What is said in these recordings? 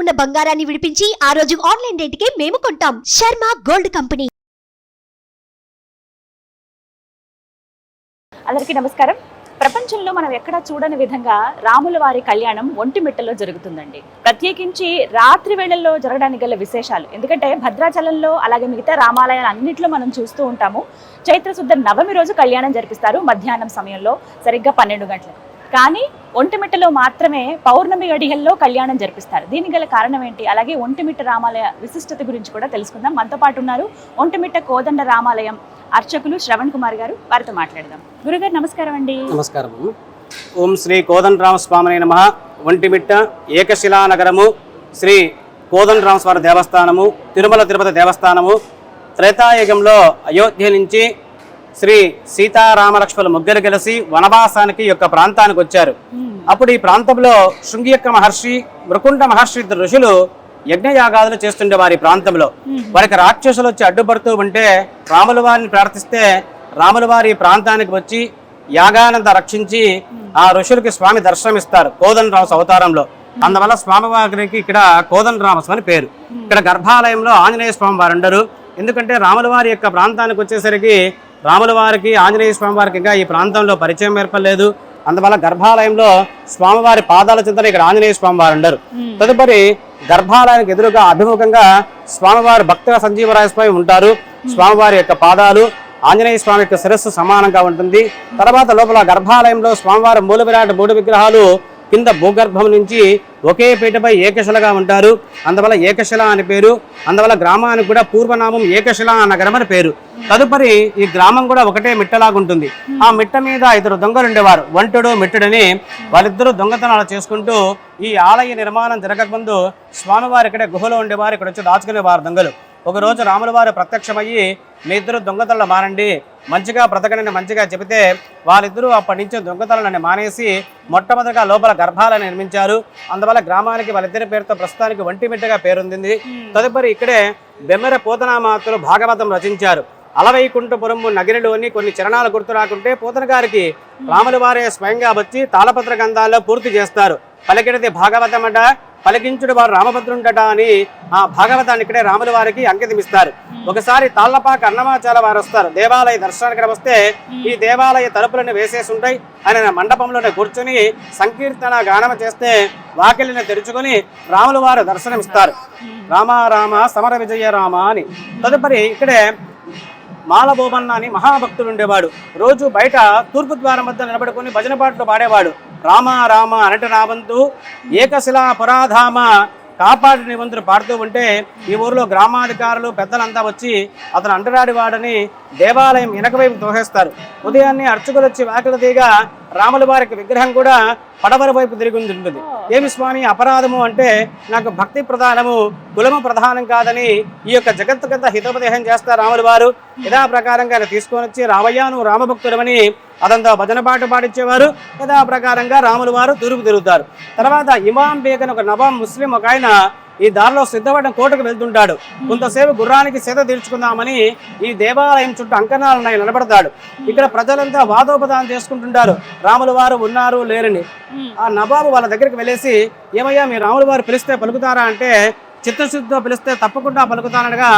ఉన్న బంగారాన్ని విడిపించి ఆ రోజు ఆన్లైన్ రేటుకే మేము కొంటాం. Sharma gold company. అందరికీ నమస్కారం. ప్రపంచంలో మనం ఎక్కడా చూడని విధంగా రాముల వారి కళ్యాణం ఒంటిమిట్టలో జరుగుతుందండి. ప్రత్యేకించి రాత్రి వేళల్లో జరగడానికి గల విశేషాలు. ఎందుకంటే భద్రాచలంలో అలాగే మిగతా రామాలయాలు అన్నింటిలో మనం చూస్తూ ఉంటాము. చైత్రశుద్ధ నవమి రోజు కళ్యాణం జరిపిస్తారు. మధ్యాహ్నం సమయంలో సరిగ్గా పన్నెండు గంటలకు. కానీ ఒంటిమిట్టలో మాత్రమే పౌర్ణమి గడియల్లో కళ్యాణం జరిపిస్తారు. దీనికి గల కారణం ఏంటి? అలాగే ఒంటిమిట్ట రామాలయ విశిష్టత గురించి కూడా తెలుసుకుందాం. మనతో పాటు ఉన్నారు ఒంటిమిట్ట కోదండ రామాలయం అర్చకులు శ్రవణ్ కుమార్ గారు. వారితో మాట్లాడదాం. గురుగారు నమస్కారం అండి. నమస్కారం ఓం శ్రీ కోదండరామస్వామి నమ. ఒంటిమిట్ట ఏకశిలా నగరము శ్రీ కోదండరామస్వామి దేవస్థానము తిరుమల తిరుపతి దేవస్థానము త్రేతాయుగంలో అయోధ్య నుంచి శ్రీ సీతారామలక్ష్మణులు ముగ్గురు కలిసి వనవాసానికి యొక్క ప్రాంతానికి వచ్చారు. అప్పుడు ఈ ప్రాంతంలో శృంగియక్క మహర్షి మృకుండ మహర్షి ఇద్దరు ఋషులు యజ్ఞయాగాదులు చేస్తుండే వారి ప్రాంతంలో. వారికి రాక్షసులు వచ్చి అడ్డుపడుతూ ఉంటే రాముల వారిని ప్రార్థిస్తే రాముల వారి ప్రాంతానికి వచ్చి యాగానంద రక్షించి ఆ ఋషులకి స్వామి దర్శనమిస్తారు కోదన్ రామస్ అవతారంలో అందువల్ల స్వామివారికి ఇక్కడ కోదన్ రామస్ అని పేరు ఇక్కడ గర్భాలయంలో ఆంజనేయ స్వామి వారు ఉండరు. ఎందుకంటే రాముల వారి యొక్క ప్రాంతానికి వచ్చేసరికి రాముల వారికి ఆంజనేయ స్వామి వారికి ఇంకా ఈ ప్రాంతంలో పరిచయం ఏర్పడలేదు. అందువల్ల గర్భాలయంలో స్వామివారి పాదాల చింతన ఇక్కడ ఆంజనేయ స్వామి వారు ఉండరు. తదుపరి గర్భాలయానికి ఎదురుగా అభిముఖంగా స్వామివారి భక్త సంజీవరాయ స్వామి ఉంటారు. స్వామివారి యొక్క పాదాలు ఆంజనేయ స్వామి యొక్క శిరస్సు సమానంగా ఉంటుంది. తర్వాత లోపల గర్భాలయంలో స్వామివారి మూల విరాట్ మూడు విగ్రహాలు కింద భూగర్భం నుంచి ఒకే పీటపై ఏకశిలగా ఉంటారు. అందువల్ల ఏకశిల అని పేరు. అందువల్ల గ్రామానికి కూడా పూర్వనామం ఏకశిల నగరం అని పేరు. తదుపరి ఈ గ్రామం కూడా ఒకటే మిట్టలాగా ఉంటుంది ఆ మిట్ట మీద ఇద్దరు దొంగలు ఉండేవారు. వంటుడు మిట్టుడని వాళ్ళిద్దరూ దొంగతనాలు చేసుకుంటూ ఈ ఆలయ నిర్మాణం జరగకముందు స్వామివారు ఇక్కడే గుహలో ఉండేవారు ఇక్కడ వచ్చి దాచుకునేవారు దొంగలు. ఒక రోజు రాముల వారు ప్రత్యక్షమయ్యి మీ ఇద్దరు దొంగతనాలు మానండి. మంచిగా బ్రతకనని మంచిగా చెబితే వాళ్ళిద్దరూ అప్పటి నుంచి దొంగతనాలని మానేసి మొట్టమొదటిగా లోపల గర్భాలను నిర్మించారు. అందువల్ల గ్రామానికి వాళ్ళిద్దరి పేరుతో ప్రస్తుతానికి ఒంటిమిట్టగా పేరొందింది. తదుపరి ఇక్కడే బెమ్మెర పోతనామాతలు భాగవతం రచించారు. అలవైకుంఠపురము నగిరిలోని కొన్ని చరణాలు గుర్తు రాకుంటే పోతన గారికి రాముల వారే స్వయంగా వచ్చి తాళపత్ర గ్రంథాల్లో పూర్తి చేస్తారు. పలికినది భాగవతమట పలికించుడు వారు రామభద్రుండట అని ఆ భాగవతాన్ని ఇక్కడే రాముల వారికి అంకితం ఇస్తారు. ఒకసారి తాళ్ళపాక అన్నమాచాల వారు వస్తారు. దేవాలయ దర్శనానికి వస్తే ఈ దేవాలయ తలుపులను వేసేసి ఉంటాయి. ఆయన మండపంలోనే కూర్చొని సంకీర్తన గానం చేస్తే వాకిలిని తెరుచుకొని రాముల వారు దర్శనమిస్తారు. రామ రామ సమర విజయ రామ అని. తదుపరి ఇక్కడే మాలబోబన్న అని మహాభక్తుడు ఉండేవాడు రోజు బయట తూర్పు ద్వారం వద్ద నిలబడుకొని భజన పాటలు పాడేవాడు. రామ రామ అనట రావంతు ఏకశిలా పురాధామ కాపాడి నిబంధనలు పాడుతూ ఉంటే ఈ ఊరిలో గ్రామాధికారులు పెద్దలంతా వచ్చి అతను అంటరాడివాడని దేవాలయం వెనకవైపు తోహేస్తారు. ఉదయాన్నే అర్చకులు వచ్చి వాకిల తీగా రాముల వారికి విగ్రహం కూడా పడవర వైపు తిరిగి ఉంటుంది ఏమి స్వామి అపరాధము అంటే నాకు భక్తి ప్రధానము కులము ప్రధానం కాదని ఈ యొక్క జగత్తుకంతా హితోపదేశం చేస్తారు రాముల వారు. యథా ప్రకారంగా ఆయన తీసుకొని వచ్చి రామయ్య నువ్వు రామభక్తుడమని అదంతా భజన పాట పాడించేవారు యథా ప్రకారంగా రాముల వారు తూర్పు తిరుగుతారు. తర్వాత ఇమాం బేగన్ ఒక నవాబ్ ముస్లిం ఒక ఆయన ఈ దారిలో సిద్ధపడిన కోటకు వెళ్తుంటాడు. కొంతసేపు గుర్రానికి సేద తీర్చుకుందామని ఈ దేవాలయం చుట్టూ అంకణాలు ఉన్నాయి నిలబడతాడు. ఇక్కడ ప్రజలంతా వాదోపదానం చేసుకుంటుంటారు. రాముల వారు ఉన్నారు లేరని. ఆ నవాబు వాళ్ళ దగ్గరికి వెళ్ళేసి ఏమయ్యా మీ రాముల వారు పిలిస్తే పలుకుతారా? అంటే చిత్తశుద్ధితో పిలిస్తే తప్పకుండా పలుకుతానగా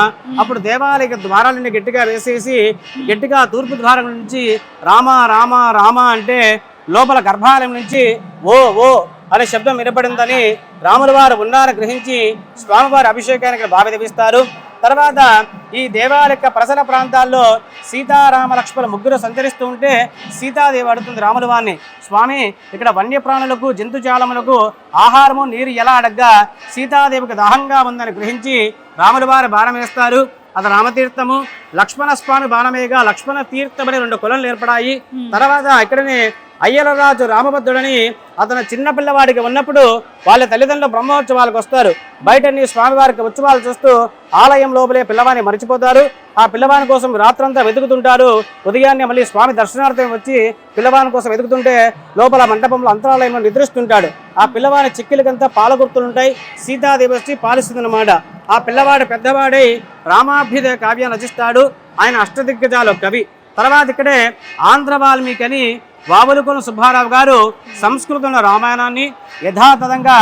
అప్పుడు దేవాలయ ద్వారాలన్నీ గట్టిగా వేసేసి గట్టిగా తూర్పు ద్వారం నుంచి రామ రామ రామ అంటే లోపల గర్భాలయం నుంచి ఓ ఓ అనే శబ్దం వినపడిందని రాముల వారు ఉన్నారని గ్రహించి స్వామివారి అభిషేకానికి బావి తెప్పిస్తారు. తర్వాత ఈ దేవాలయ యొక్క ప్రసర ప్రాంతాల్లో సీతారామ లక్ష్మణ ముగ్గురు సంచరిస్తూ ఉంటే సీతాదేవి అడుగుతుంది రాముల వారిని స్వామి ఇక్కడ వన్యప్రాణులకు జంతుజాలములకు ఆహారము నీరు ఎలా అడగ్గా? సీతాదేవికి దాహంగా ఉందని గ్రహించి రాముల వారి బాణం వేస్తారు. అది రామతీర్థము. లక్ష్మణ స్వామి బాణమేగా. లక్ష్మణ తీర్థమని రెండు కులలు ఏర్పడాయి. తర్వాత ఇక్కడనే అయ్యలరాజు రామభద్రుడని అతను చిన్న పిల్లవాడికి ఉన్నప్పుడు వాళ్ళ తల్లిదండ్రులు బ్రహ్మోత్సవాలకు వస్తారు. బయట నీ స్వామివారికి ఉత్సవాలు చూస్తూ ఆలయం లోపలే పిల్లవాడిని మరిచిపోతారు. ఆ పిల్లవాని కోసం రాత్రంతా వెతుకుతుంటారు. ఉదయాన్నే మళ్ళీ స్వామి దర్శనార్థం వచ్చి పిల్లవాని కోసం వెతుకుతుంటే లోపల మండపంలో అంతరాలయంలో నిద్రిస్తుంటాడు. ఆ పిల్లవాని చిక్కిలకంతా పాలగుర్తులుంటాయి. సీతాదేవి వచ్చి పాలిస్తుందన్నమాట. ఆ పిల్లవాడు పెద్దవాడై రామాభ్యుదయ కావ్యం రచిస్తాడు. ఆయన అష్టదిగ్గజాలు కవి. తర్వాత ఇక్కడే ఆంధ్ర వాల్మీకి అని వావలుకొన సుబ్బారావు గారు సంస్కృతంలో రామాయణాన్ని యథాతథంగా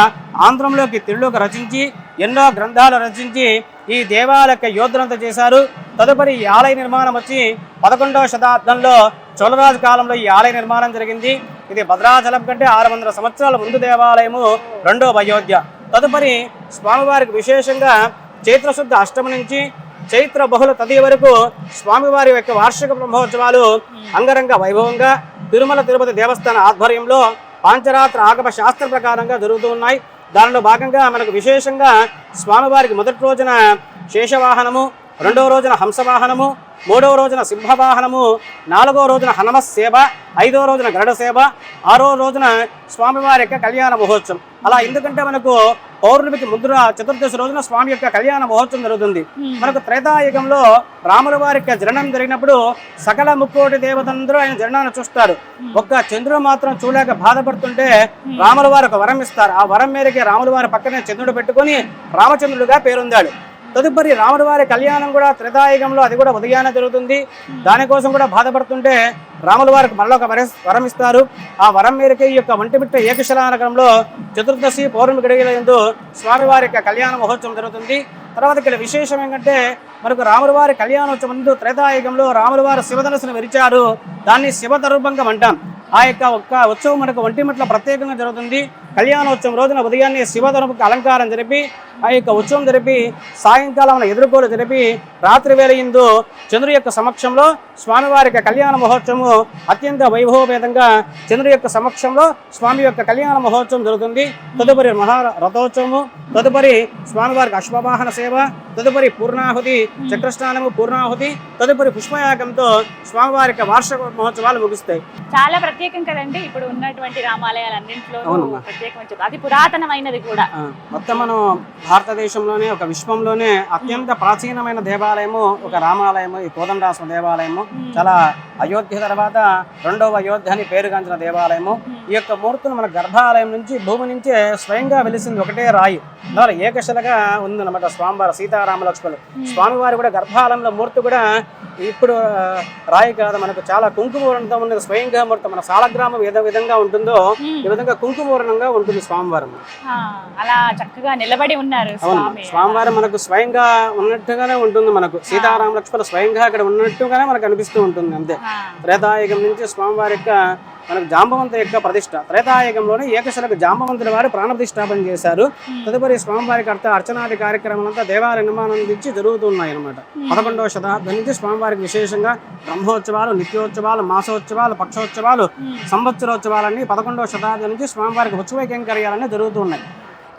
ఆంధ్రంలోకి తెలుగులోకి రచించి ఎన్నో గ్రంథాలు రచించి ఈ దేవాలయ యొక్క చేశారు. తదుపరి ఈ ఆలయ నిర్మాణం వచ్చి పదకొండవ శతాబ్దంలో చోళరాజు కాలంలో ఈ ఆలయ నిర్మాణం జరిగింది. ఇది భద్రాచలం కంటే ఆరు వందల సంవత్సరాల ముందు దేవాలయము రెండో అయోధ్య. తదుపరి స్వామివారికి విశేషంగా చైత్రశుద్ధ అష్టమి నుంచి చైత్ర బహుళ తది వరకు స్వామివారి యొక్క వార్షిక బ్రహ్మోత్సవాలు అంగరంగ వైభవంగా తిరుమల తిరుపతి దేవస్థాన ఆధ్వర్యంలో పాంచరాత్ర ఆగమ శాస్త్ర ప్రకారంగా జరుగుతూ ఉన్నాయి. దానిలో భాగంగా మనకు విశేషంగా స్వామివారికి మొదటి రోజున శేషవాహనము రెండవ రోజున హంసవాహనము మూడవ రోజున సింహవాహనము నాలుగో రోజున హనుమ సేవ ఐదో రోజున గరుడ సేవ ఆరో రోజున స్వామివారి యొక్క కళ్యాణ మహోత్సవం. అలా ఎందుకంటే మనకు పౌర్ణమికి ముద్ర చతుర్దశి రోజున స్వామి యొక్క కళ్యాణ మహోత్సవం జరుగుతుంది. మనకు త్రేతాయుగంలో రాముల వారి యొక్క జననం జరిగినప్పుడు సకల ముక్కోటి దేవతందరూ ఆయన జననాన్ని చూస్తారు. ఒక్క చంద్రుడు మాత్రం చూడలేక బాధపడుతుంటే రాముల వారు ఒక వరం ఇస్తారు. ఆ వరం మేరకి రాముల వారి పక్కనే చంద్రుడు పెట్టుకొని రామచంద్రుడిగా పేరొందాడు. తదుపరి రాముడి వారి కళ్యాణం కూడా త్రేతాయుగంలో అది కూడా ఉదయాన జరుగుతుంది. దానికోసం కూడా బాధపడుతుంటే రాముల వారికి మరల ఒక వర- వరం ఇస్తారు. ఆ వరం మేరకే ఈ యొక్క ఒంటిమిట్ట ఏకశిలానగరంలో చతుర్దశి పౌర్ణమి గడియల ఎందు స్వామివారి యొక్క కళ్యాణ మహోత్సవం జరుగుతుంది. తర్వాత ఇక్కడ విశేషం ఏంటంటే మనకు రాములవారి కళ్యాణోత్సవం ముందు త్రేతాయుగంలో రాముల వారు శివధనస్సును విరిచారు. దాన్ని శివతరూపంగం అంటాం. ఆ యొక్క ఒక్క ఉత్సవం మనకు ఒంటిమిట్ల ప్రత్యేకంగా జరుగుతుంది. కళ్యాణోత్సవం రోజున ఉదయాన్నే శివధనుపుకి అలంకారం జరిపి ఆ యొక్క ఉత్సవం జరిపి సాయంకాలం ఎదుర్కోలు జరిపి రాత్రి వేళ ఇందు చంద్రుడి యొక్క సమక్షంలో స్వామివారి యొక్క కళ్యాణ మహోత్సవము అత్యంత వైభవభేదంగా చంద్రుడి యొక్క సమక్షంలో స్వామి యొక్క కళ్యాణ మహోత్సవం జరుగుతుంది. తదుపరి మహా రథోత్సవము తదుపరి స్వామివారికి అశ్వవాహన సేవ తదుపరి పూర్ణాహుతి చక్రస్నానము పూర్ణాహుతి తదుపరి పుష్పయాగంతో స్వామివారి యొక్క వార్షిక మహోత్సవాలు ముగుస్తాయి. చాలా ప్రత్యేకం కదండి ఇప్పుడు ఉన్నటువంటి రామాలయాలన్నింటిలో. ప్రత్యేకం అది పురాతనమైనది కూడా. మొత్తం మనం భారతదేశంలోనే ఒక విశ్వంలోనే అత్యంత ప్రాచీనమైన దేవాలయము ఒక రామాలయము ఈ కోదండరామ దేవాలయము. చాలా అయోధ్య తర్వాత రెండవ అయోధ్య అని పేరుగాంచిన దేవాలయము. ఈ యొక్క మూర్తులు మన గర్భాలయం నుంచి భూమి నుంచే స్వయంగా వెలిసింది ఒకటే రాయి. అందువల్ల ఏకశిలగా ఉందన్నమాట స్వామివారి సీతారామ లక్ష్మణులు స్వామివారి కూడా గర్భాలయంలో మూర్తి కూడా ఇప్పుడు రాయి కాదు మనకు చాలా కుంకుమూరణంతో ఉన్నది. స్వయంగా మూర్తి మన సాలగ్రామం ఏదో విధంగా ఉంటుందో ఈ విధంగా కుంకుమూరణంగా ఉంటుంది స్వామివారం. అలా చక్కగా నిలబడి ఉన్నారు స్వామివారు మనకు స్వయంగా ఉన్నట్టుగానే ఉంటుంది మనకు. సీతారామ లక్ష్మణ స్వయంగా అక్కడ ఉన్నట్టుగానే మనకు అనిపిస్తూ ఉంటుంది అంతే. త్రేతాయుగం నుంచి స్వామివారి యొక్క మనకు జాంబవంత యొక్క ప్రతిష్ట. త్రేతాయుగంలోనే ఏకశలకు జాంబవంతుల వారు ప్రాణ ప్రతిష్టాపన చేశారు. తదుపరి స్వామివారికి అర్థ అర్చనాది కార్యక్రమాలంతా దేవాలయ నిర్మాణం నుంచి జరుగుతున్నాయి అనమాట పదకొండవ శతాబ్దం నుంచి స్వామివారికి విశేషంగా బ్రహ్మోత్సవాలు నిత్యోత్సవాలు మాసోత్సవాలు పక్షోత్సవాలు సంవత్సరోత్సవాలన్నీ పదకొండవ శతాబ్దం నుంచి స్వామివారికి ఉత్సవ కైంకర్యాలన్నీ జరుగుతున్నాయి.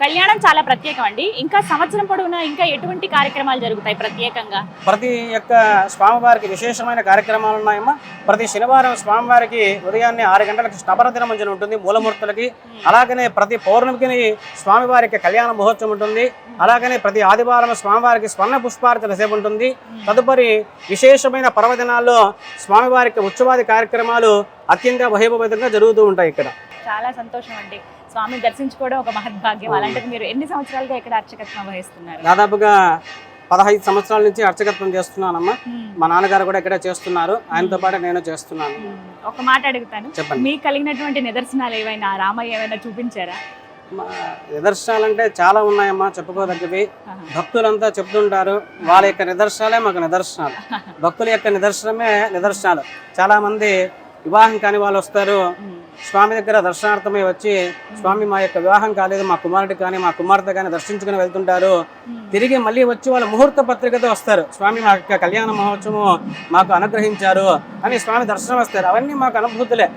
కళ్యాణం చాలా ప్రత్యేకం అండి ఇంకా సంవత్సరం పొడవునా ఇంకా ఎటువంటి కార్యక్రమాలు జరుగుతాయి ప్రత్యేకంగా? ప్రతి యొక్క స్వామివారికి విశేషమైన కార్యక్రమాలు ఉన్నాయమ్మా. ప్రతి శనివారం స్వామివారికి ఉదయాన్నే ఆరు గంటలకు స్నపర దినమంజన ఉంటుంది మూలమూర్తులకి. అలాగనే ప్రతి పౌర్ణమికి స్వామివారికి కళ్యాణ మహోత్సవం ఉంటుంది. అలాగనే ప్రతి ఆదివారం స్వామివారికి స్వర్ణ పుష్పార్చన సేవ ఉంటుంది. తదుపరి విశేషమైన పర్వదినాల్లో స్వామివారికి ఉత్సవాది కార్యక్రమాలు అత్యంత వైభవంగా జరుగుతూ ఉంటాయి ఇక్కడ. చాలా సంతోషం అండి. స్వామిని దర్శించుకోవడం ఒక మహద్భాగ్యం. అలాంటిది మీరు ఎన్ని సంవత్సరాలుగా ఇక్కడ అర్చకత్వం వహిస్తున్నారు? దాదాపుగా పదహైదు సంవత్సరాల నుంచి అర్చకత్వం చేస్తున్నానమ్మా. మ్మ్. మా నాన్నగారు కూడా ఇక్కడే చేస్తున్నారు. ఆయనతో పాటు నేను చేస్తున్నాను. ఒక మాట అడుగుతాను. చెప్పండి. మీకు కలిగినటువంటి నిదర్శనాలు ఏవైనా రామయ్య ఏమైనా చూపించారా? నిదర్శనాలంటే చాలా ఉన్నాయమ్మా చెప్పుకోదగ్గవి. భక్తులంతా చెప్తుంటారు వాళ్ళ యొక్క నిదర్శనాలే మాకు నిదర్శనాలు. భక్తుల యొక్క నిదర్శనమే నిదర్శనాలు. చాలా మంది వివాహం కాని వాళ్ళు వస్తారు. స్వామి దగ్గర దర్శనార్థమై వచ్చి స్వామి మా యొక్క వివాహం కాలేదు మా కుమారుడు కానీ మా కుమార్తె కానీ దర్శించుకుని వెళ్తుంటారు. తిరిగి మళ్ళీ వచ్చి వాళ్ళ ముహూర్త పత్రికతో వస్తారు. స్వామి మా యొక్క కళ్యాణ మహోత్సవం మాకు అనుగ్రహించారు అని స్వామి దర్శనం వస్తారు. అవన్నీ మాకు అనుభూతులే.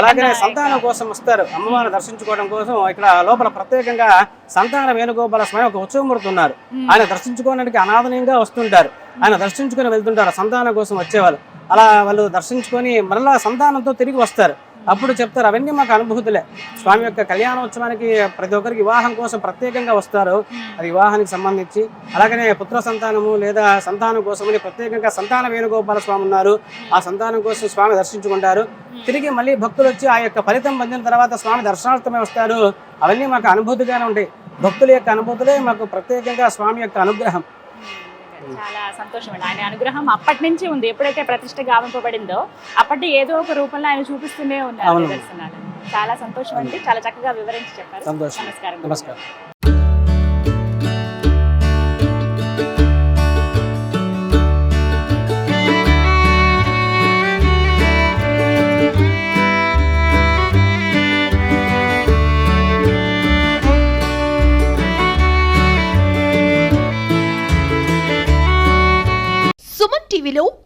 అలాగనే సంతానం కోసం వస్తారు. అమ్మవారిని దర్శించుకోవడం కోసం ఇక్కడ లోపల ప్రత్యేకంగా సంతాన వేణుగోపాల స్వామి ఒక ఉత్సవమూర్తి ఉన్నారు ఆయన దర్శించుకోవడానికి అనాథనీయంగా వస్తుంటారు. ఆయన దర్శించుకొని వెళ్తుంటారు. సంతానం కోసం వచ్చేవాళ్ళు. అలా వాళ్ళు దర్శించుకొని మరలా సంతానంతో తిరిగి వస్తారు. అప్పుడు చెప్తారు అవన్నీ మాకు అనుభూతులే. స్వామి యొక్క కళ్యాణోత్సవానికి ప్రతి ఒక్కరికి వివాహం కోసం ప్రత్యేకంగా వస్తారు. అది వివాహానికి సంబంధించి. అలాగనే పుత్ర సంతానము లేదా సంతానం కోసమని ప్రత్యేకంగా సంతాన వేణుగోపాల స్వామి ఉన్నారు. ఆ సంతానం కోసం స్వామి దర్శించుకుంటారు. తిరిగి మళ్ళీ భక్తులు వచ్చి ఆ యొక్క ఫలితం పొందిన తర్వాత స్వామి దర్శనార్థమే వస్తారు. అవన్నీ మాకు అనుభూతిగానే ఉంటాయి. భక్తుల యొక్క అనుభూతులే మాకు ప్రత్యేకంగా స్వామి యొక్క అనుగ్రహం. చాలా సంతోషం అండి ఆయన అనుగ్రహం అప్పటి నుంచి ఉంది. ఎప్పుడైతే ప్రతిష్ట గావింపబడిందో అప్పటి ఏదో ఒక రూపంలో ఆయన చూపిస్తూనే ఉన్నారు చాలా సంతోషం అండి చాలా చక్కగా వివరించి చెప్పారు. నమస్కారం. నమస్కారం.